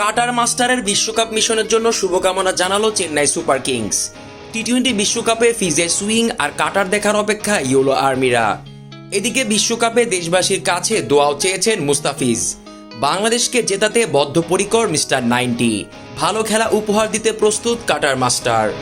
কাটার মাস্টারের বিশ্বকাপ মিশনের জন্য শুভকামনা জানালো Chennai super kings. T twenty বিশ্বকাপে ফিজের সুইং আর কাটার দেখার অপেক্ষা ইউলো আর্মিরা। এদিকে বিশ্বকাপে দেশবাসীর কাছে দোয়াও চেয়েছেন মুস্তাফিজ। বাংলাদেশকে জেতাতে বদ্ধপরিকর মিস্টার নাইনটি। ভালো খেলা উপহার দিতে প্রস্তুত কাটার মাস্টার।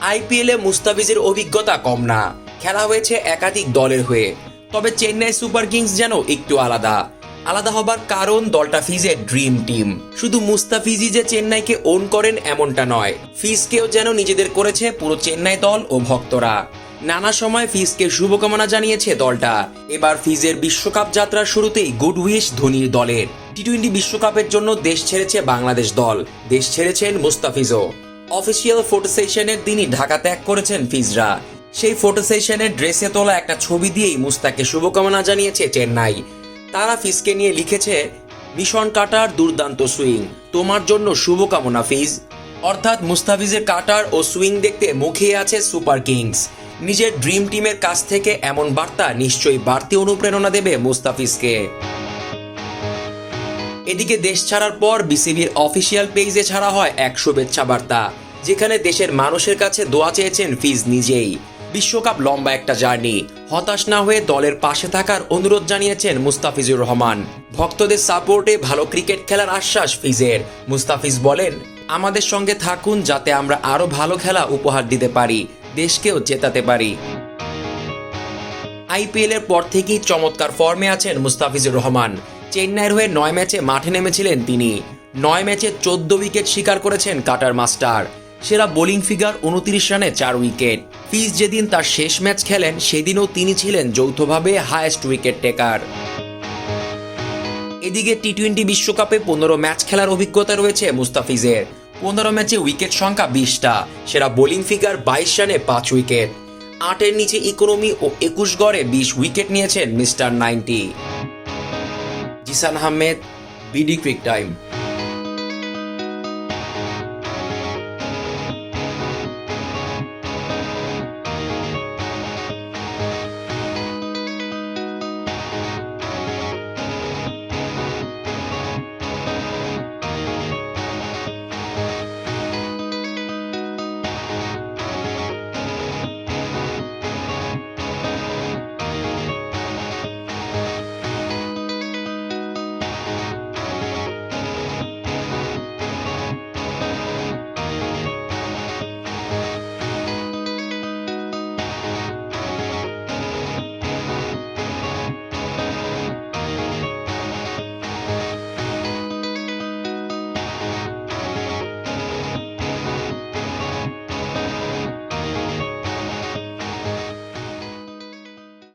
আইপিএলে মুস্তাফিজের অভিজ্ঞতা কম না। খেলা হয়েছে একাধিক দলের হয়ে। তবে চেন্নাই সুপার কিংস যেন একটু আলাদা। আলাদা হবার কারণ দলটা ফিজের ড্রিম টিম। শুধু মুস্তাফিজি যে চেন্নাইকে ওন করেন এমনটা নয়। ফিজকেও যেন নিজেদের করেছে পুরো চেন্নাই দল ও ভক্তরা। নানা সময় ফিজকে শুভকামনা জানিয়েছে দলটা। এবার ফিজের বিশ্বকাপ যাত্রার শুরুতেই গুড উইশ ধোনির দলের। টি টোয়েন্টি বিশ্বকাপের জন্য দেশ ছেড়েছে বাংলাদেশ দল। দেশ ছেড়েছেন মুস্তাফিজও। অফিসিয়াল ফটো সেশনের দিনই ঢাকা ত্যাগ করেছেন ফিজরা। সেই ফটো সেশনের ড্রেসে তোলা একটা ছবি দিয়েই মুস্তাকে শুভকামনা জানিয়েছে চেন্নাই। তারা ফিজকে নিয়ে লিখেছে, মিশন কাটার দুর্দান্ত সুইং। তোমার জন্য শুভকামনা ফিজ। অর্থাৎ মুস্তাফিজের কাটার ও সুইং দেখতে মুখিয়ে আছে সুপার কিংস। নিজের ড্রিম টিমের কাছ থেকে এমন বার্তা নিশ্চয়ই বাড়তি অনুপ্রেরণা দেবে মুস্তাফিজকে। এদিকে দেশ ছাড়ার পর বিসিবির অফিসিয়াল পেজে ছাড়া হয় এক শুভেচ্ছা বার্তা, যেখানে দেশের মানুষের কাছে দোয়া চেয়েছেন ফিজ নিজেই। বিশ্বকাপ লম্বা একটা জার্নি। হতাশ না হয়ে দলের পাশে থাকার অনুরোধ জানিয়েছেন মুস্তাফিজুর রহমান। ভক্তদের সাপোর্টে ভালো ক্রিকেট খেলার আশ্বাস ফিজের। মুস্তাফিজ বলেন, আমাদের সঙ্গে থাকুন যাতে আমরা আরও ভালো খেলা উপহার দিতে পারি, দেশকেও জেতাতে পারি। আইপিএল এর পর থেকেই চমৎকার ফর্মে আছেন মুস্তাফিজুর রহমান। চেন্নাইয়ের হয়ে নয় ম্যাচে মাঠে নেমেছিলেন তিনি। নয় ম্যাচে চোদ্দ উইকেট শিকার করেছেন কাটার মাস্টার। সেরা বোলিং ফিগার উনত্রিশ রানে চার উইকেট। ফিজ যেদিন তার শেষ ম্যাচ খেলেন, সেদিনও তিনি ছিলেন যৌথভাবে হায়েস্ট উইকেট টেকার। এদিকে টি টোয়েন্টি বিশ্বকাপে পনেরো ম্যাচ খেলার অভিজ্ঞতা রয়েছে মুস্তাফিজের। পনেরো ম্যাচে উইকেট সংখ্যা বিশটা। সেরা বোলিং ফিগার বাইশ রানে পাঁচ উইকেট। আটের নিচে ইকোনমি ও একুশ গড়ে বিশ উইকেট নিয়েছেন mister ninety. Zisan Ahmed, BD cric time.